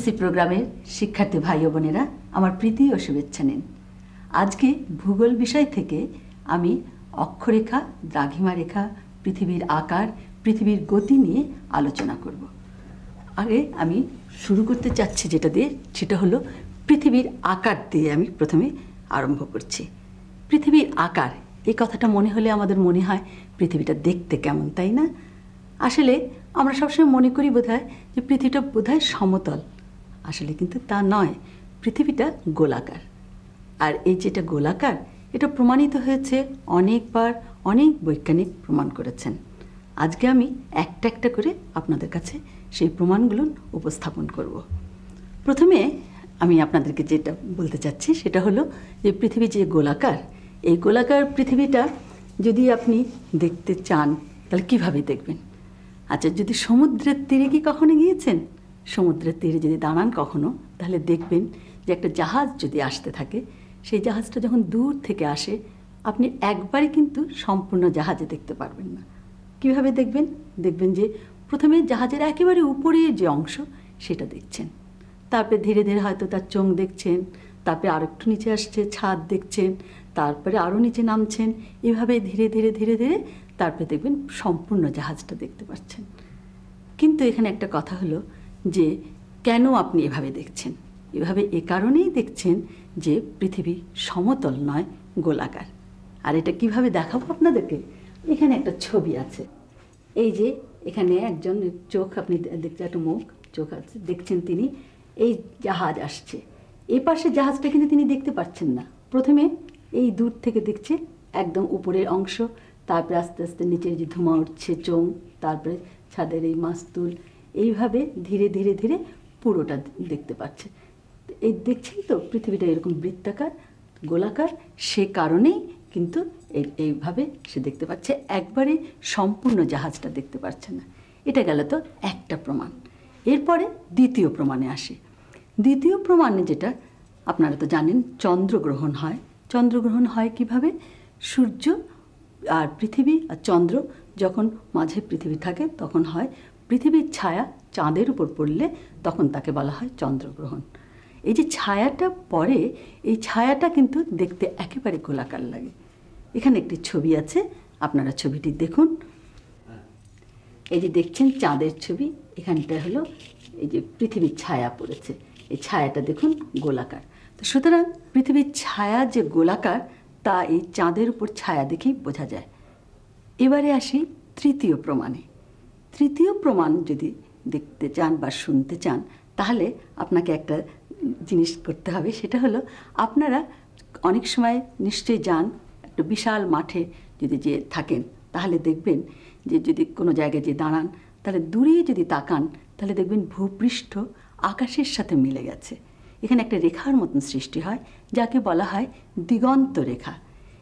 SSC প্রোগ্রামের শিক্ষার্থী ভাই বোনেরা আমার প্রীতি ও শুভেচ্ছা নিন। আজকে ভূগোল বিষয় থেকে আমি অক্ষরেখা দ্রাঘিমা রেখা পৃথিবীর আকার, পৃথিবীর গতি নিয়ে আলোচনা করব। আগে আমি শুরু করতে চাচ্ছি যেটা দিয়ে, সেটা হলো পৃথিবীর আকার দিয়ে আমি প্রথমে আরম্ভ করছি। পৃথিবীর আকার, এই কথাটা মনে হলে আমাদের মনে হয় পৃথিবীটা দেখতে কেমন, তাই না? আসলে আমরা সবসময় মনে করি বোধহয় যে পৃথিবীটা বোধহয় সমতল। আসলে কিন্তু তা নয়। পৃথিবীটা গোলাকার। আর এই যেটা গোলাকার, এটা প্রমাণিত হয়েছে অনেকবার অনেক বৈজ্ঞানিক প্রমাণ করেছেন। আজকে আমি একটা একটা করে আপনাদের কাছে সেই প্রমাণগুলো উপস্থাপন করব। প্রথমে আমি আপনাদেরকে যেটা বলতে চাচ্ছি সেটা হলো যে পৃথিবী যে গোলাকার, এই গোলাকার পৃথিবীটা যদি আপনি দেখতে চান, তাহলে কীভাবে দেখবেন? আচ্ছা যদি সমুদ্রের তীরে কি কখনো গিয়েছেন? সমুদ্রের তীরে যদি দাঁড়ান কখনো, তাহলে দেখবেন যে একটা জাহাজ যদি আসতে থাকে, সেই জাহাজটা যখন দূর থেকে আসে, আপনি একবারে কিন্তু সম্পূর্ণ জাহাজে দেখতে পারবেন না। কীভাবে দেখবেন? দেখবেন যে প্রথমে জাহাজের একেবারে উপরে যে অংশ, সেটা দেখছেন। তারপরে ধীরে ধীরে হয়তো তার চোখ দেখছেন, তারপরে আরেকটু নিচে আসছে, ছাদ দেখছেন, তারপরে আরও নিচে নামছেন, এভাবে ধীরে ধীরে ধীরে ধীরে তারপরে দেখবেন সম্পূর্ণ জাহাজটা দেখতে পাচ্ছেন। কিন্তু এখানে একটা কথা হলো যে কেন আপনি এভাবে দেখছেন? এভাবে এ কারণেই দেখছেন যে পৃথিবী সমতল নয়, গোলাকার। আর এটা কীভাবে দেখাবো আপনাদেরকে? এখানে একটা ছবি আছে। এই যে এখানে একজন চোখ, আপনি দেখছেন একটা মুখ, চোখ আছে, দেখছেন তিনি, এই জাহাজ আসছে। এই পাশে জাহাজটা কিন্তু তিনি দেখতে পাচ্ছেন না। প্রথমে এই দূর থেকে দেখছে একদম উপরের অংশ, তারপরে আস্তে আস্তে নিচের যে ধোঁয়া উঠছে চোং তারপরে ছাদের এই মাস্তুল এইভাবে ধীরে ধীরে ধীরে পুরোটা দেখতে পাচ্ছে। এই দেখছেন তো, পৃথিবীটা এরকম বৃত্তাকার, গোলাকার, সে কারণেই কিন্তু এইভাবে সে দেখতে পাচ্ছে। একবারে সম্পূর্ণ জাহাজটা দেখতে পাচ্ছে না। এটা গেল তো একটা প্রমাণ। এরপরে দ্বিতীয় প্রমাণে আসে। দ্বিতীয় প্রমাণে যেটা, আপনারা তো জানেন, চন্দ্রগ্রহণ হয়। চন্দ্রগ্রহণ হয় কীভাবে? সূর্য আর পৃথিবী আর চন্দ্র যখন মাঝে পৃথিবী থাকে, তখন হয় পৃথিবীর ছায়া চাঁদের উপর পড়লে তখন তাকে বলা হয় চন্দ্রগ্রহণ। এই যে ছায়াটা পড়ে, এই ছায়াটা কিন্তু দেখতে একেবারে গোলাকার লাগে। এখানে একটি ছবি আছে, আপনারা ছবিটি দেখুন। এই যে দেখছেন চাঁদের ছবি, এখানটা হলো এই যে পৃথিবীর ছায়া পড়েছে। এই ছায়াটা দেখুন গোলাকার। তো সুতরাং পৃথিবীর ছায়া যে গোলাকার, তা এই চাঁদের উপর ছায়া দেখেই বোঝা যায়। এবারে আসি তৃতীয় প্রমাণে। তৃতীয় প্রমাণ যদি দেখতে চান বা শুনতে চান, তাহলে আপনাকে একটা জিনিস করতে হবে। সেটা হলো, আপনারা অনেক সময় নিশ্চয়ই যান একটা বিশাল মাঠে যদি যে থাকেন, তাহলে দেখবেন যে যদি কোনো জায়গায় যে দাঁড়ান, তাহলে দূরে যদি তাকান, তাহলে দেখবেন ভূপৃষ্ঠ আকাশের সাথে মিলে গেছে। এখানে একটা রেখার মতন সৃষ্টি হয়, যাকে বলা হয় দিগন্ত রেখা।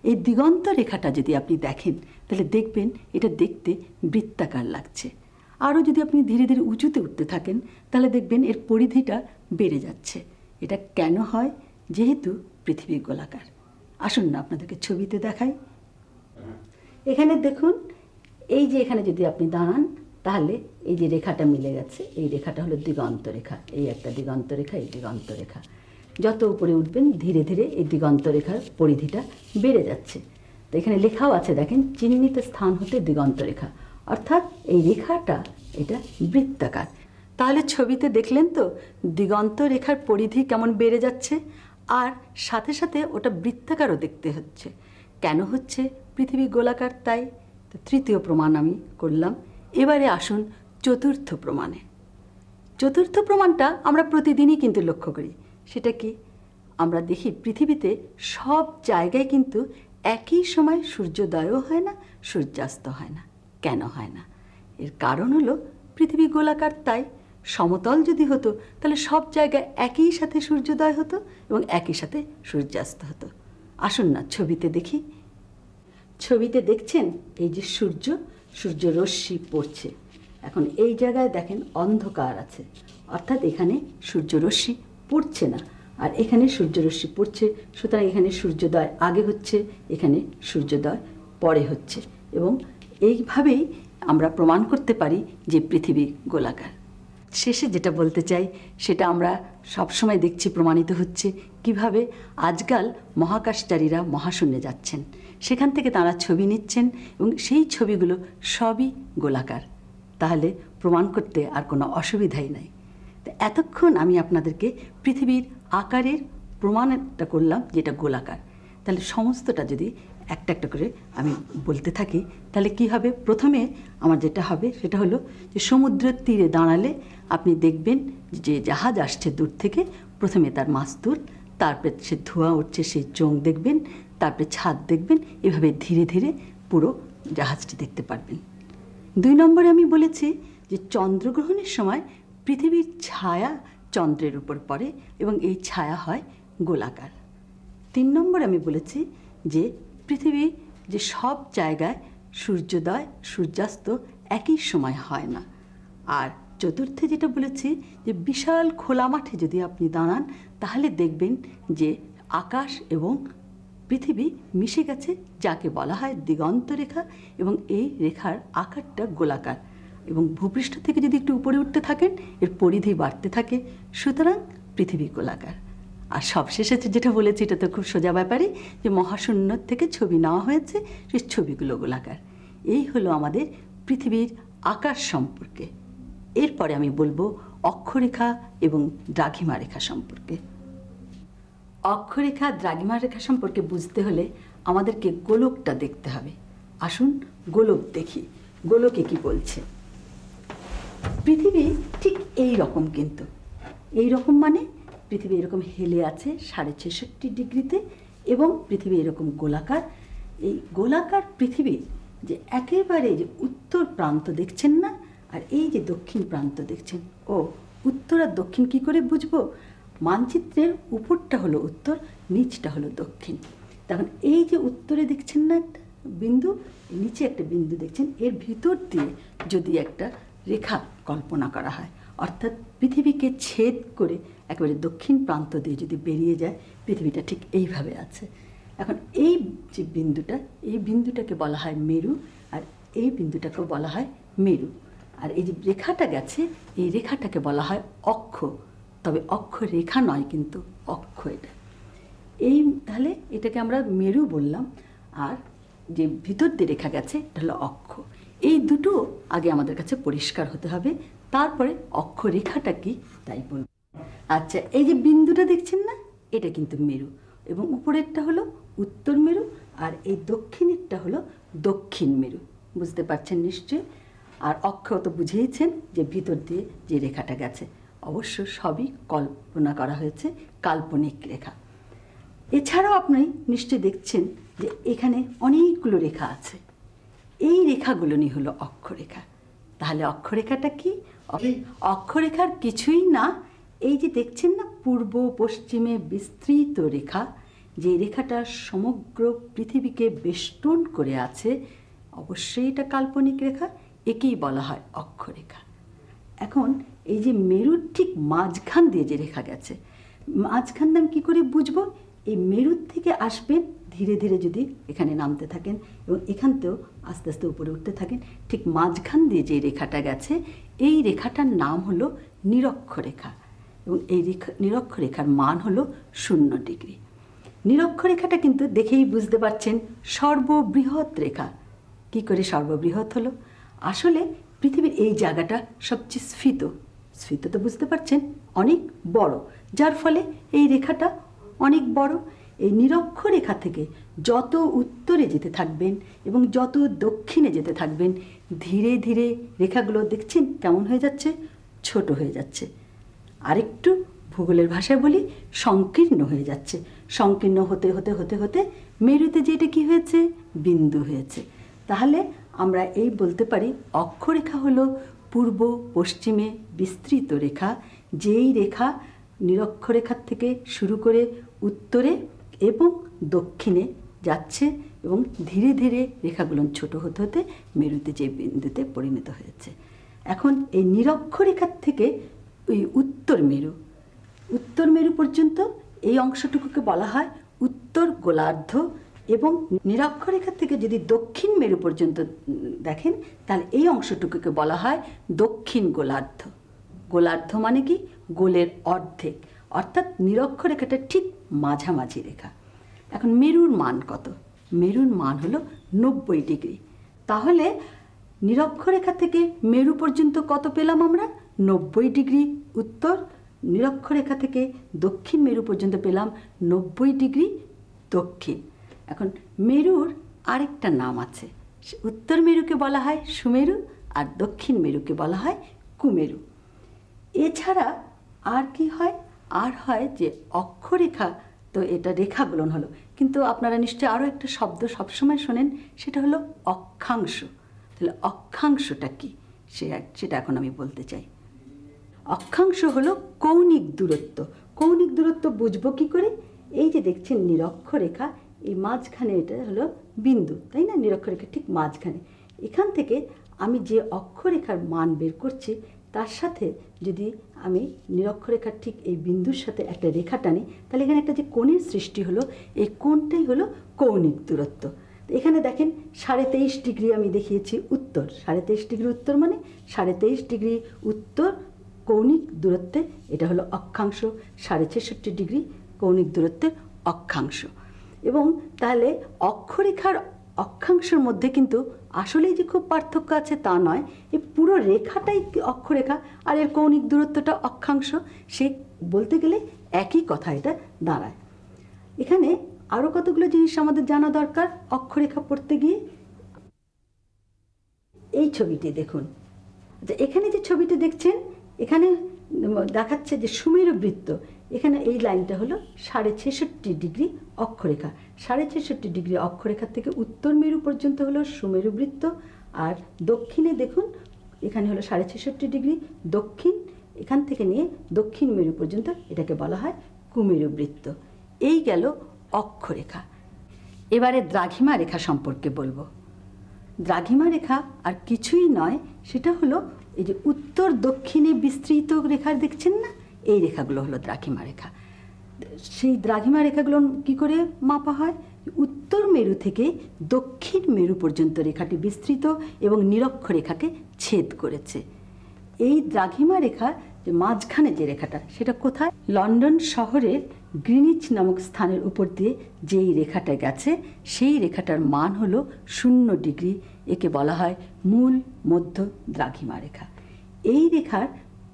এই দিগন্ত রেখাটা যদি আপনি দেখেন, তাহলে দেখবেন এটা দেখতে বৃত্তাকার লাগছে। আরও যদি আপনি ধীরে ধীরে উঁচুতে উঠতে থাকেন, তাহলে দেখবেন এর পরিধিটা বেড়ে যাচ্ছে। এটা কেন হয়? যেহেতু পৃথিবী গোলাকার। আসুন না আপনাদেরকে ছবিতে দেখাই। এখানে দেখুন, এই যে এখানে যদি আপনি দাঁড়ান, তাহলে এই যে রেখাটা মিলে গেছে। এই রেখাটা হলো দিগন্ত রেখা এই একটা দিগন্ত রেখা এই দিগন্ত রেখা যত উপরে উঠবেন, ধীরে ধীরে এই দিগন্ত রেখার পরিধিটা বেড়ে যাচ্ছে। তো এখানে লেখাও আছে, দেখেন, চিহ্নিত স্থান হতে দিগন্ত রেখা অর্থাৎ এই রেখাটা, এটা বৃত্তাকার। তাহলে ছবিতে দেখলেন তো দিগন্ত রেখার পরিধি কেমন বেড়ে যাচ্ছে? আর সাথে সাথে ওটা বৃত্তাকারও দেখতে হচ্ছে। কেন হচ্ছে? পৃথিবী গোলাকার, তাই? তৃতীয় প্রমাণ আমি করলাম। এবারে আসুন চতুর্থ প্রমাণে। চতুর্থ প্রমাণটা আমরা প্রতিদিনই কিন্তু লক্ষ্য করি। সেটা কি? আমরা দেখি পৃথিবীতে সব জায়গায় কিন্তু একই সময় সূর্যোদয়ও হয় না, সূর্যাস্ত হয় না। কেন হয় না? এর কারণ হলো পৃথিবী গোলাকার তাই। সমতল যদি হতো, তাহলে সব জায়গায় একই সাথে সূর্যোদয় হতো এবং একই সাথে সূর্যাস্ত হতো। আসুন না ছবিতে দেখি। ছবিতে দেখছেন এই যে সূর্য সূর্য রশ্মি পড়ছে। এখন এই জায়গায় দেখেন অন্ধকার আছে। অর্থাৎ এখানে সূর্য রশ্মি পড়ছে না। আর এখানে সূর্যরশ্মি পড়ছে, সুতরাং এখানে সূর্যোদয় আগে হচ্ছে, এখানে সূর্যোদয় পরে হচ্ছে। এবং এইভাবেই আমরা প্রমাণ করতে পারি যে পৃথিবী গোলাকার। শেষে যেটা বলতে চাই, সেটা আমরা সবসময় দেখছি, প্রমাণিত হচ্ছে কীভাবে আজকাল মহাকাশচারীরা মহাশূন্যে যাচ্ছেন। সেখান থেকে তারা ছবি নিচ্ছেন এবং সেই ছবিগুলো সবই গোলাকার। তাহলে প্রমাণ করতে আর কোনো অসুবিধাই নাই। তো এতক্ষণ আমি আপনাদেরকে পৃথিবীর আকারের প্রমাণটা করলাম যেটা গোলাকার। তাহলে সমস্তটা যদি একটা একটা করে আমি বলতে থাকি, তাহলে কি হবে? প্রথমে আমার যেটা হবে সেটা হলো যে সমুদ্রের তীরে দাঁড়ালে আপনি দেখবেন যে জাহাজ আসছে দূর থেকে। প্রথমে তার মাস্তুল তারপরে সে ধোঁয়া উঠছে সেই চোখ দেখবেন, তারপরে ছাদ দেখবেন। এভাবে ধীরে ধীরে পুরো জাহাজটি দেখতে পারবেন। দুই নম্বরে আমি বলেছি যে চন্দ্রগ্রহণের সময় পৃথিবীর ছায়া চন্দ্রের উপর পড়ে এবং এই ছায়া হয় গোলাকার। তিন নম্বর আমি বলেছি যে পৃথিবী যে সব জায়গায় সূর্যোদয়, সূর্যাস্ত একই সময় হয় না। আর চতুর্থে যেটা বলেছি যে বিশাল খোলা মাঠে যদি আপনি দাঁড়ান, তাহলে দেখবেন যে আকাশ এবং পৃথিবী মিশে গেছে, যাকে বলা হয় দিগন্ত রেখা এবং এই রেখার আকারটা গোলাকার। এবং ভূপৃষ্ঠ থেকে যদি একটু উপরে উঠতে থাকেন, এর পরিধি বাড়তে থাকে। সুতরাং পৃথিবী গোলাকার। আর সবশেষে যেটা বলেছি, এটা তো খুব সোজা ব্যাপারই যে মহাশূন্য থেকে ছবি নেওয়া হয়েছে সেই ছবিগুলো গোলাকার। এই হলো আমাদের পৃথিবীর আকার সম্পর্কে। এরপরে আমি বলব অক্ষরেখা এবং দ্রাঘিমা রেখা সম্পর্কে। অক্ষরেখা, দ্রাঘিমা রেখা সম্পর্কে বুঝতে হলে আমাদেরকে গোলকটা দেখতে হবে। আসুন গোলক দেখি। গোলকে কি বলছে? পৃথিবী ঠিক এই রকম কিন্তু। এই রকম মানে পৃথিবী এরকম হেলে আছে সাড়ে ছেষট্টি ডিগ্রিতে এবং পৃথিবী এরকম গোলাকার। এই গোলাকার পৃথিবী যে একেবারে যে উত্তর প্রান্ত দেখছেন না, আর এই যে দক্ষিণ প্রান্ত দেখছেন, ও উত্তর আর দক্ষিণ কি করে বুঝব? মানচিত্রের উপরটা হলো উত্তর, নিচটা হলো দক্ষিণ। তখন এই যে উত্তরে দেখছেন না একটা বিন্দু, নিচে একটা বিন্দু দেখছেন, এর ভিতর দিয়ে যদি একটা রেখা কল্পনা করা হয়। অর্থাৎ পৃথিবীকে ছেদ করে একেবারে দক্ষিণ প্রান্ত দিয়ে যদি বেরিয়ে যায়, পৃথিবীটা ঠিক এইভাবে আছে। এখন এই যে বিন্দুটা, এই বিন্দুটাকে বলা হয় মেরু আর এই বিন্দুটাকেও বলা হয় মেরু। আর এই যে রেখাটা গেছে, এই রেখাটাকে বলা হয় অক্ষ। তবে অক্ষ রেখা নয় কিন্তু অক্ষ এটা। এই তাহলে এটাকে আমরা মেরু বললাম। আর যে ভিতর দিয়ে রেখা গেছে, এটা হলো অক্ষ। এই দুটো আগে আমাদের কাছে পরিষ্কার হতে হবে, তারপরে অক্ষরেখাটা কি তাই বলব। আচ্ছা এই যে বিন্দুটা দেখছেন না, এটা কিন্তু মেরু এবং উপরেরটা হলো উত্তর মেরু আর এই দক্ষিণেরটা হলো দক্ষিণ মেরু। বুঝতে পারছেন নিশ্চয়ই? আর অক্ষ তো বুঝেইছেন যে ভিতর দিয়ে যে রেখাটা গেছে। অবশ্য সবই কল্পনা করা হয়েছে, কাল্পনিক রেখা। এছাড়াও আপনি নিশ্চয়ই দেখছেন যে এখানে অনেকগুলো রেখা আছে। এই রেখাগুলো নিয়ে হলো অক্ষরেখা। তাহলে অক্ষরেখাটা কি? অক্ষরেখার কিছুই না। এই যে দেখছেন না পূর্ব পশ্চিমে বিস্তৃত রেখা যে রেখাটা সমগ্র পৃথিবীকে বেষ্টন করে আছে অবশ্যই এটা কাল্পনিক রেখা একেই বলা হয় অক্ষরেখা। এখন এই যে মেরুর ঠিক মাঝখান দিয়ে যে রেখা গেছে মাঝখান আমি কী করে বুঝব? এই মেরুর থেকে আসবেন ধীরে ধীরে যদি এখানে নামতে থাকেন এবং এখান এখানতেও আস্তে আস্তে উপরে উঠতে থাকেন। ঠিক মাঝখান দিয়ে যে রেখাটা গেছে, এই রেখাটার নাম হলো নিরক্ষরেখা এবং এই রেখা, নিরক্ষরেখার মান হলো শূন্য ডিগ্রি। নিরক্ষরেখাটা কিন্তু দেখেই বুঝতে পারছেন, সর্ববৃহৎ রেখা। কি করে সর্ববৃহৎ হলো? আসলে পৃথিবীর এই জায়গাটা সবচেয়ে স্ফীত। স্ফীত তো বুঝতে পারছেন, অনেক বড়, যার ফলে এই রেখাটা অনেক বড়। এই নিরক্ষরেখা থেকে যত উত্তরে যেতে থাকবেন এবং যত দক্ষিণে যেতে থাকবেন, ধীরে ধীরে রেখাগুলো দেখছেন কেমন হয়ে যাচ্ছে? ছোট হয়ে যাচ্ছে। আরেকটু ভূগোলের ভাষায় বলি, সংকীর্ণ হয়ে যাচ্ছে। সংকীর্ণ হতে হতে হতে হতে মেরুতে যেটা কি হয়েছে? বিন্দু হয়েছে। তাহলে আমরা এই বলতে পারি অক্ষরেখা হলো পূর্ব, পশ্চিমে বিস্তৃত রেখা, যেই রেখা নিরক্ষরেখার থেকে শুরু করে উত্তরে এবং দক্ষিণে যাচ্ছে এবং ধীরে ধীরে রেখাগুলো ছোট হতে হতে মেরুতে যে বিন্দুতে পরিণত হয়েছে। এখন এই নিরক্ষরেখার থেকে ওই উত্তর মেরু উত্তর মেরু পর্যন্ত এই অংশটুকুকে বলা হয় উত্তর গোলার্ধ এবং নিরক্ষরেখা থেকে যদি দক্ষিণ মেরু পর্যন্ত দেখেন, তাহলে এই অংশটুকুকে বলা হয় দক্ষিণ গোলার্ধ। গোলার্ধ মানে কি? গোলের অর্ধেক। অর্থাৎ নিরক্ষরেখাটা ঠিক মাঝামাঝি রেখা। এখন মেরুর মান কত? মেরুর মান হলো নব্বই ডিগ্রি। তাহলে নিরক্ষরেখা থেকে মেরু পর্যন্ত কত পেলাম আমরা? নব্বই ডিগ্রি। উত্তর, নিরক্ষরেখা থেকে দক্ষিণ মেরু পর্যন্ত পেলাম নব্বই ডিগ্রি দক্ষিণ। এখন মেরুর আরেকটা নাম আছে। উত্তর মেরুকে বলা হয় সুমেরু আর দক্ষিণ মেরুকে বলা হয় কুমেরু। এছাড়া আর কি হয়? আর হয় যে অক্ষরেখা, তো এটা রেখাগুলন হলো। কিন্তু আপনারা নিশ্চয়ই আরও একটা শব্দ সবসময় শোনেন, সেটা হলো অক্ষাংশ। তাহলে অক্ষাংশটা কি? সে সেটা এখন আমি বলতে চাই। অক্ষাংশ হলো কৌণিক দূরত্ব। কৌণিক দূরত্ব বুঝব কি করে? এই যে দেখছেন নিরক্ষরেখা, এই মাঝখানে এটা হলো বিন্দু, তাই না? নিরক্ষরেখা ঠিক মাঝখানে। এখান থেকে আমি যে অক্ষরেখার মান বের করছি তার সাথে যদি আমি নিরক্ষরেখার ঠিক এই বিন্দুর সাথে একটা রেখা টানি, তাহলে এখানে একটা যে কোণের সৃষ্টি হলো, এই কোণটাই হলো কৌণিক দূরত্ব। এখানে দেখেন সাড়ে তেইশ ডিগ্রি আমি দেখিয়েছি উত্তর। সাড়ে তেইশ ডিগ্রি উত্তর মানে সাড়ে তেইশ ডিগ্রি উত্তর কৌণিক দূরত্বে, এটা হলো অক্ষাংশ। সাড়ে ছেষট্টি ডিগ্রি কৌণিক দূরত্বের অক্ষাংশ। এবং তাহলে অক্ষরেখার অক্ষাংশের মধ্যে কিন্তু আসলেই যে খুব পার্থক্য আছে তা নয় এই পুরো রেখাটাই অক্ষরেখা আর এর কৌণিক দূরত্বটা অক্ষাংশ, সে বলতে গেলে একই কথা এটা দাঁড়ায়। এখানে আরও কতগুলো জিনিস আমাদের জানা দরকার অক্ষরেখা পড়তে গিয়ে? এই ছবিটি দেখুন। আচ্ছা এখানে যে ছবিটি দেখছেন, এখানে দেখাচ্ছে যে সুমেরু বৃত্ত। এখানে এই লাইনটা হলো সাড়ে ছেষট্টি ডিগ্রি অক্ষরেখা। সাড়ে ছেষট্টি ডিগ্রি অক্ষরেখার থেকে উত্তর মেরু পর্যন্ত হলো সুমেরু বৃত্ত, আর দক্ষিণে দেখুন, এখানে হলো সাড়ে ছেষট্টি ডিগ্রি, দক্ষিণ, এখান থেকে নিয়ে দক্ষিণ মেরু পর্যন্ত এটাকে বলা হয় কুমেরু বৃত্ত। এই গেল অক্ষরেখা। এবারে দ্রাঘিমা রেখা সম্পর্কে বলব। দ্রাঘিমা রেখা আর কিছুই নয়, সেটা হলো এই যে উত্তর দক্ষিণে বিস্তৃত রেখা দেখছেন না? এই রেখাগুলো হলো দ্রাঘিমা রেখা। সেই দ্রাঘিমা রেখাগুলো কি করে মাপা হয়? উত্তর মেরু থেকে দক্ষিণ মেরু পর্যন্ত রেখাটি বিস্তৃত এবং নিরক্ষ রেখাকে ছেদ করেছে। এই দ্রাঘিমা রেখা যে মাঝখানে যে রেখাটা, সেটা কোথায়? লন্ডন শহরের গ্রিনিচ নামক স্থানের উপর দিয়ে যেই রেখাটা গেছে, সেই রেখাটার মান হলো শূন্য ডিগ্রি, একে বলা হয় মূল মধ্য দ্রাঘিমা রেখা। এই রেখার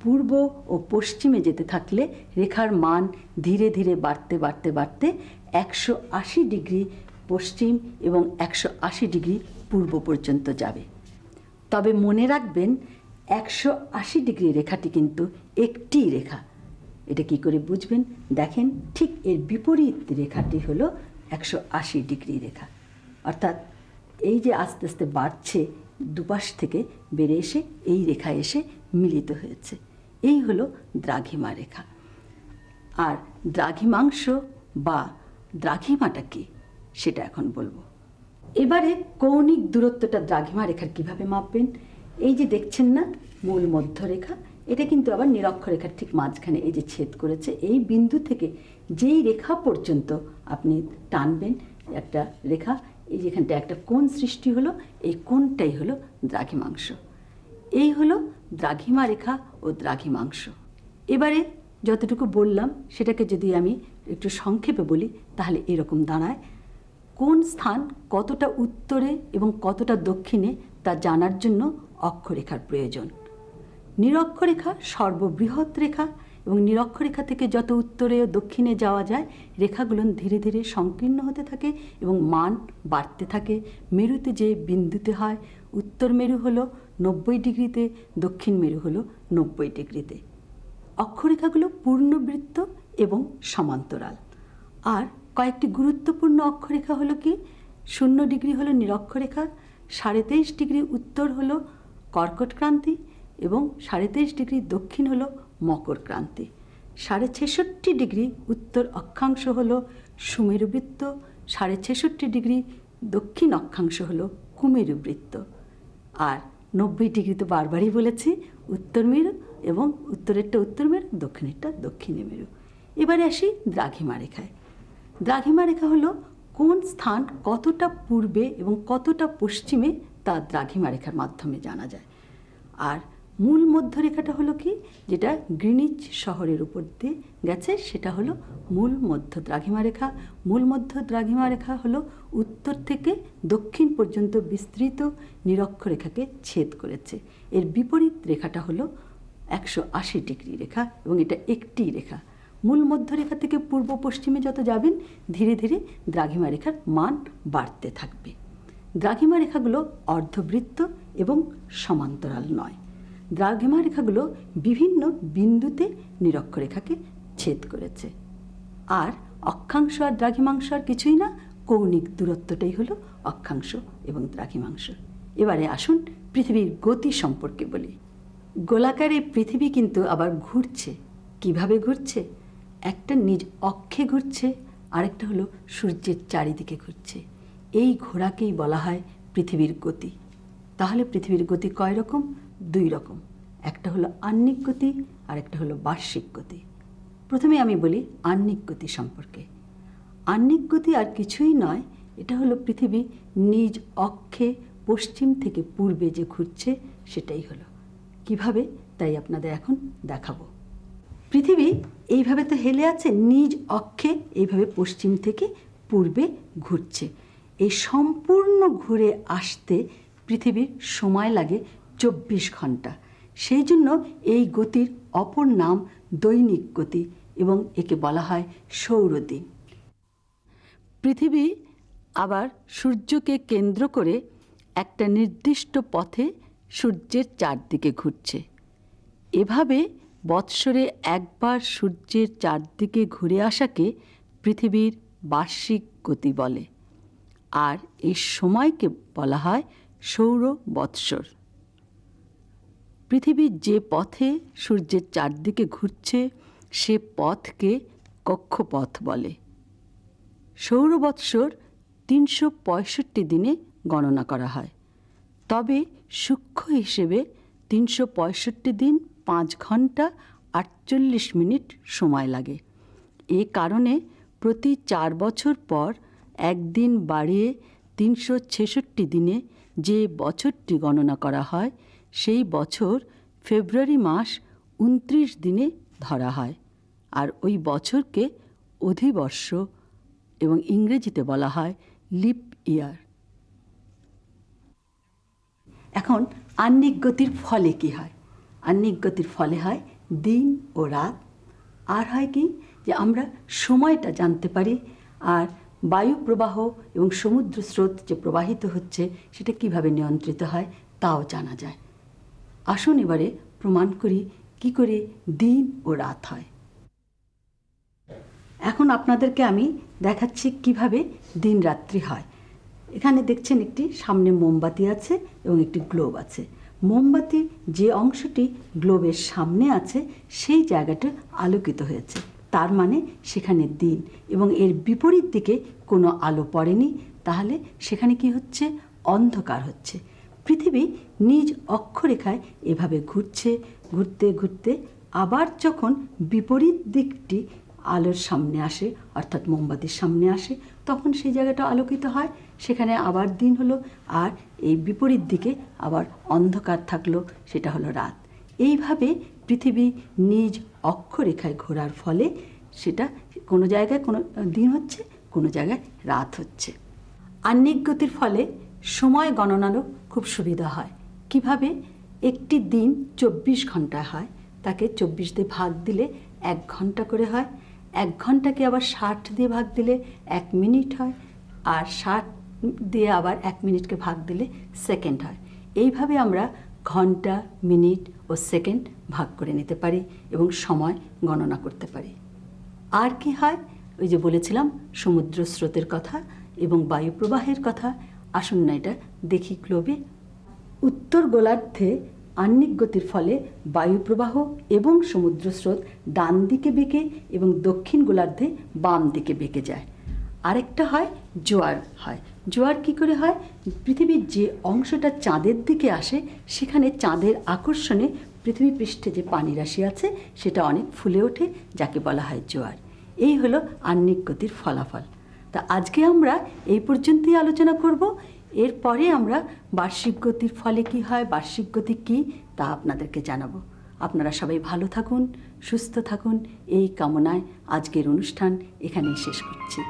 পূর্ব ও পশ্চিমে যেতে থাকলে রেখার মান ধীরে ধীরে বাড়তে বাড়তে বাড়তে একশো আশি ডিগ্রি পশ্চিম এবং একশো আশি ডিগ্রি পূর্ব পর্যন্ত যাবে। তবে মনে রাখবেন, একশো আশি ডিগ্রি রেখাটি কিন্তু একটি রেখা। এটা কি করে বুঝবেন? দেখেন, ঠিক এর বিপরীত রেখাটি হলো একশো আশি ডিগ্রি রেখা। অর্থাৎ এই যে আস্তে আস্তে বাড়ছে, দুপাশ থেকে বেড়ে এসে এই রেখায় এসে মিলিত হয়েছে। এই হলো দ্রাঘিমা রেখা। আর দ্রাঘিমাংশ বা দ্রাঘিমাটা কি, সেটা এখন বলব। এবারে কৌণিক দূরত্বটা দ্রাঘিমা রেখার কীভাবে মাপবেন? এই যে দেখছেন না, মূল মধ্যরেখা, এটা কিন্তু আবার নিরক্ষরেখার ঠিক মাঝখানে এই যে ছেদ করেছে, এই বিন্দু থেকে যেই রেখা পর্যন্ত আপনি টানবেন, একটা রেখা, এই যেখানটা একটা কোণ সৃষ্টি হলো, এই কোণটাই হলো দ্রাঘিমাংশ। এই হলো দ্রাঘিমা রেখা ও দ্রাঘিমাংশ এবারে যতটুকু বললাম, সেটাকে যদি আমি একটু সংক্ষেপে বলি, তাহলে এরকম দাঁড়ায়। কোন স্থান কতটা উত্তরে এবং কতটা দক্ষিণে তা জানার জন্য অক্ষরেখার প্রয়োজন। নিরক্ষরেখা সর্ববৃহৎ রেখা এবং নিরক্ষরেখা থেকে যত উত্তরে ও দক্ষিণে যাওয়া যায়, রেখাগুলো ধীরে ধীরে সংকীর্ণ হতে থাকে এবং মান বাড়তে থাকে। মেরুতে যে বিন্দুতে হয়, উত্তর মেরু হলো নব্বই ডিগ্রিতে, দক্ষিণ মেরু হলো নব্বই ডিগ্রিতে। অক্ষরেখাগুলো পূর্ণবৃত্ত এবং সমান্তরাল। আর কয়েকটি গুরুত্বপূর্ণ অক্ষরেখা হলো কি? শূন্য ডিগ্রি হলো নিরক্ষরেখা, সাড়ে তেইশ ডিগ্রি উত্তর হলো কর্কটক্রান্তি এবং সাড়ে তেইশ ডিগ্রি দক্ষিণ হলো মকর ক্রান্তি। সাড়ে ছেষট্টি ডিগ্রি উত্তর অক্ষাংশ হলো সুমেরু বৃত্ত সাড়ে ছেষট্টি ডিগ্রি দক্ষিণ অক্ষাংশ হলো কুমেরু বৃত্ত আর নব্বই ডিগ্রি তো বারবারই বলেছি, উত্তর মেরু এবং উত্তরেরটা উত্তর মেরু, দক্ষিণেরটা দক্ষিণে মেরু। এবারে আসি দ্রাঘিমা রেখায়। দ্রাঘিমা রেখা হলো কোন স্থান কতটা পূর্বে এবং কতটা পশ্চিমে তা দ্রাঘিমা রেখার মাধ্যমে জানা যায়। আর মূল মধ্যরেখাটা হলো কি? যেটা গ্রিনিচ শহরের উপর দিয়ে গেছে, সেটা হলো মূল মধ্য দ্রাঘিমা রেখা। মূল মধ্য দ্রাঘিমা রেখা হলো উত্তর থেকে দক্ষিণ পর্যন্ত বিস্তৃত নিরক্ষরেখাকে ছেদ করেছে। এর বিপরীত রেখাটা হলো একশো আশি ডিগ্রি রেখা এবং এটা একটি রেখা। মূল মধ্যরেখা থেকে পূর্ব পশ্চিমে যত যাবেন, ধীরে ধীরে দ্রাঘিমা রেখার মান বাড়তে থাকবে। দ্রাঘিমা রেখাগুলো অর্ধবৃত্ত এবং সমান্তরাল নয়। দ্রাঘিমা রেখাগুলো বিভিন্ন বিন্দুতে নিরক্ষরেখাকে ছেদ করেছে। আর অক্ষাংশ আর দ্রাঘিমাংশ আর কিছুই না কৌণিক দূরত্বটাই হলো অক্ষাংশ এবং দ্রাঘিমাংশ। এবারে আসুন পৃথিবীর গতি সম্পর্কে বলি। গোলাকারে পৃথিবী কিন্তু আবার ঘুরছে। কীভাবে ঘুরছে? একটা নিজ অক্ষে ঘুরছে, আরেকটা হলো সূর্যের চারিদিকে ঘুরছে। এই ঘোড়াকেই বলা হয় পৃথিবীর গতি। তাহলে পৃথিবীর গতি কয় রকম? দুই রকম। একটা হলো আহ্নিক গতি আর একটা হলো বার্ষিক গতি। প্রথমে আমি বলি আহ্নিক গতি সম্পর্কে। আহ্নিক গতি আর কিছুই নয়, এটা হলো পৃথিবী নিজ অক্ষে পশ্চিম থেকে পূর্বে যে ঘুরছে, সেটাই হলো। কীভাবে? তাই আপনাদের এখন দেখাবো। পৃথিবী এইভাবে তো হেলে আছে, নিজ অক্ষে এইভাবে পশ্চিম থেকে পূর্বে ঘুরছে। এই সম্পূর্ণ ঘুরে আসতে পৃথিবীর সময় লাগে চব্বিশ ঘণ্টা। সেই জন্য এই গতির অপর নাম দৈনিক গতি এবং একে বলা হয় সৌরদিন পৃথিবী আবার সূর্যকে কেন্দ্র করে একটা নির্দিষ্ট পথে সূর্যের চারদিকে ঘুরছে। এভাবে বৎসরে একবার সূর্যের চারদিকে ঘুরে আসাকে পৃথিবীর বার্ষিক গতি বলে। আর এই সময়কে বলা হয় সৌর বৎসর। পৃথিবীর যে পথে সূর্যের চারদিকে ঘুরছে, সে পথকে কক্ষপথ বলে। সৌর বৎসর তিনশো পঁয়ষট্টি দিনে গণনা করা হয়। তবে সূক্ষ্ম হিসেবে তিনশো পঁয়ষট্টি দিন পাঁচ ঘণ্টা আটচল্লিশ মিনিট সময় লাগে। এ কারণে প্রতি চার বছর পর একদিন বাড়িয়ে তিনশো ছেষট্টি দিনে যে বছরটি গণনা করা হয়, সেই বছর ফেব্রুয়ারি মাস উনত্রিশ দিনে ধরা হয়। আর ওই বছরকে অধিবর্ষ এবং ইংরেজিতে বলা হয় লিপ ইয়ার। এখন আহ্নিক গতির ফলে কি হয়? আহ্নিক গতির ফলে হয় দিন ও রাত। আর হয় কি? যে আমরা সময়টা জানতে পারি আর বায়ু প্রবাহ এবং সমুদ্র স্রোত যে প্রবাহিত হচ্ছে সেটা কীভাবে নিয়ন্ত্রিত হয় তাও জানা যায়। আসুন এবারে প্রমাণ করি কি করে দিন ও রাত হয়। এখন আপনাদেরকে আমি দেখাচ্ছি কীভাবে দিন রাত্রি হয়। এখানে দেখছেন একটি, সামনে মোমবাতি আছে এবং একটি গ্লোব আছে। মোমবাতির যে অংশটি গ্লোবের সামনে আছে, সেই জায়গাটা আলোকিত হয়েছে। তার মানে সেখানে দিন এবং এর বিপরীত দিকে কোনো আলো পড়েনি। তাহলে সেখানে কি হচ্ছে? অন্ধকার হচ্ছে। পৃথিবী নিজ অক্ষরেখায় এভাবে ঘুরছে, ঘুরতে ঘুরতে আবার যখন বিপরীত দিকটি আলোর সামনে আসে, অর্থাৎ মোমবাতির সামনে আসে। তখন সেই জায়গাটা আলোকিত হয়, সেখানে আবার দিন হলো আর এই বিপরীত দিকে আবার অন্ধকার থাকল, সেটা হলো রাত। এইভাবে পৃথিবী নিজ অক্ষরেখায় ঘোরার ফলে সেটা কোনো জায়গায় কোনো দিন হচ্ছে, কোনো জায়গায় রাত হচ্ছে। আহ্নিক গতির ফলে সময় গণনারও খুব সুবিধা হয়। কীভাবে? একটি দিন চব্বিশ ঘণ্টা হয়, তাকে চব্বিশ দিয়ে ভাগ দিলে এক ঘণ্টা করে হয়। এক ঘন্টাকে আবার ষাট দিয়ে ভাগ দিলে এক মিনিট হয়, আর ষাট দিয়ে আবার এক মিনিটকে ভাগ দিলে সেকেন্ড হয়। এইভাবে আমরা ঘণ্টা, মিনিট ও সেকেন্ড ভাগ করে নিতে পারি এবং সময় গণনা করতে পারি। আর কি হয়? ওই যে বলেছিলাম, সমুদ্র স্রোতের কথা এবং বায়ু প্রবাহের কথা। আসুন না এটা দেখি ক্লোবে। উত্তর গোলার্ধে আহ্নিক গতির ফলে বায়ুপ্রবাহ এবং সমুদ্র স্রোত ডান দিকে বেঁকে এবং দক্ষিণ গোলার্ধে বাম দিকে বেঁকে যায়। আরেকটা হয় জোয়ার হয়। জোয়ার কি করে হয়? পৃথিবীর যে অংশটা চাঁদের দিকে আসে, সেখানে চাঁদের আকর্ষণে পৃথিবী পৃষ্ঠে যে পানি রাশি আছে, সেটা অনেক ফুলে ওঠে, যাকে বলা হয় জোয়ার। এই হলো আহ্নিক গতির ফলাফল। তা আজকে আমরা এই পর্যন্তই আলোচনা করব। এরপরে আমরা বার্ষিক গতির ফলে কি হয়, বার্ষিক গতি কী, তা আপনাদেরকে জানাব। আপনারা সবাই ভালো থাকুন, সুস্থ থাকুন, এই কামনায় আজকের অনুষ্ঠান এখানেই শেষ করছি।